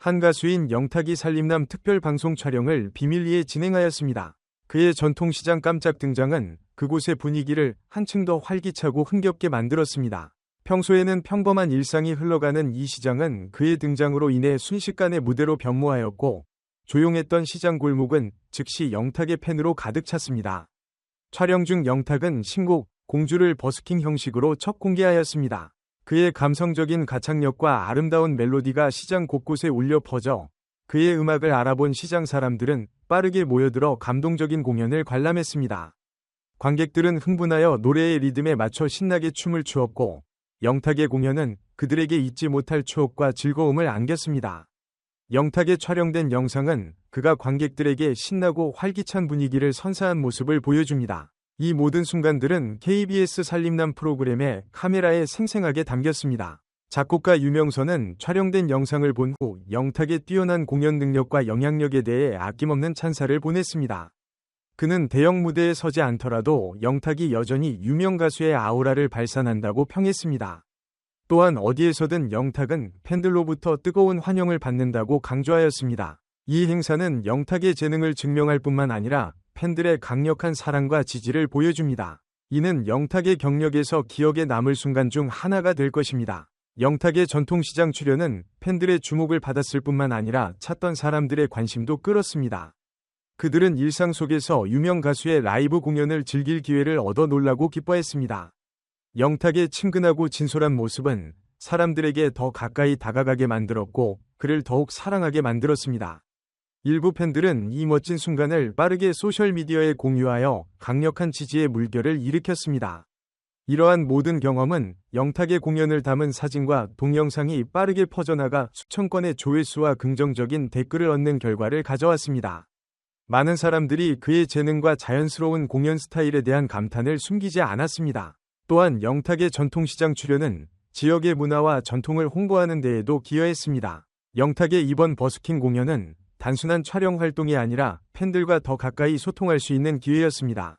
한 가수인 영탁이 살림남 특별 방송 촬영을 비밀리에 진행하였습니다. 그의 전통시장 깜짝 등장은 그곳의 분위기를 한층 더 활기차고 흥겹게 만들었습니다. 평소에는 평범한 일상이 흘러가는 이 시장은 그의 등장으로 인해 순식간에 무대로 변모하였고 조용했던 시장 골목은 즉시 영탁의 팬으로 가득 찼습니다. 촬영 중 영탁은 신곡 공주를 버스킹 형식으로 첫 공개하였습니다. 그의 감성적인 가창력과 아름다운 멜로디가 시장 곳곳에 울려 퍼져 그의 음악을 알아본 시장 사람들은 빠르게 모여들어 감동적인 공연을 관람했습니다. 관객들은 흥분하여 노래의 리듬에 맞춰 신나게 춤을 추었고 영탁의 공연은 그들에게 잊지 못할 추억과 즐거움을 안겼습니다. 영탁의 촬영된 영상은 그가 관객들에게 신나고 활기찬 분위기를 선사한 모습을 보여줍니다. 이 모든 순간들은 KBS 살림남 프로그램의 카메라에 생생하게 담겼습니다. 작곡가 유명선은 촬영된 영상을 본 후 영탁의 뛰어난 공연 능력과 영향력에 대해 아낌없는 찬사를 보냈습니다. 그는 대형 무대에 서지 않더라도 영탁이 여전히 유명 가수의 아우라를 발산한다고 평했습니다. 또한 어디에서든 영탁은 팬들로부터 뜨거운 환영을 받는다고 강조하였습니다. 이 행사는 영탁의 재능을 증명할 뿐만 아니라 팬들의 강력한 사랑과 지지를 보여줍니다. 이는 영탁의 경력에서 기억에 남을 순간 중 하나가 될 것입니다. 영탁의 전통시장 출연은 팬들의 주목을 받았을 뿐만 아니라 찾던 사람들의 관심도 끌었습니다. 그들은 일상 속에서 유명 가수의 라이브 공연을 즐길 기회를 얻어 놀라고 기뻐했습니다. 영탁의 친근하고 진솔한 모습은 사람들에게 더 가까이 다가가게 만들었고 그를 더욱 사랑하게 만들었습니다. 일부 팬들은 이 멋진 순간을 빠르게 소셜미디어에 공유하여 강력한 지지의 물결을 일으켰습니다. 이러한 모든 경험은 영탁의 공연을 담은 사진과 동영상이 빠르게 퍼져나가 수천 건의 조회수와 긍정적인 댓글을 얻는 결과를 가져왔습니다. 많은 사람들이 그의 재능과 자연스러운 공연 스타일에 대한 감탄을 숨기지 않았습니다. 또한 영탁의 전통시장 출연은 지역의 문화와 전통을 홍보하는 데에도 기여했습니다. 영탁의 이번 버스킹 공연은 단순한 촬영 활동이 아니라 팬들과 더 가까이 소통할 수 있는 기회였습니다.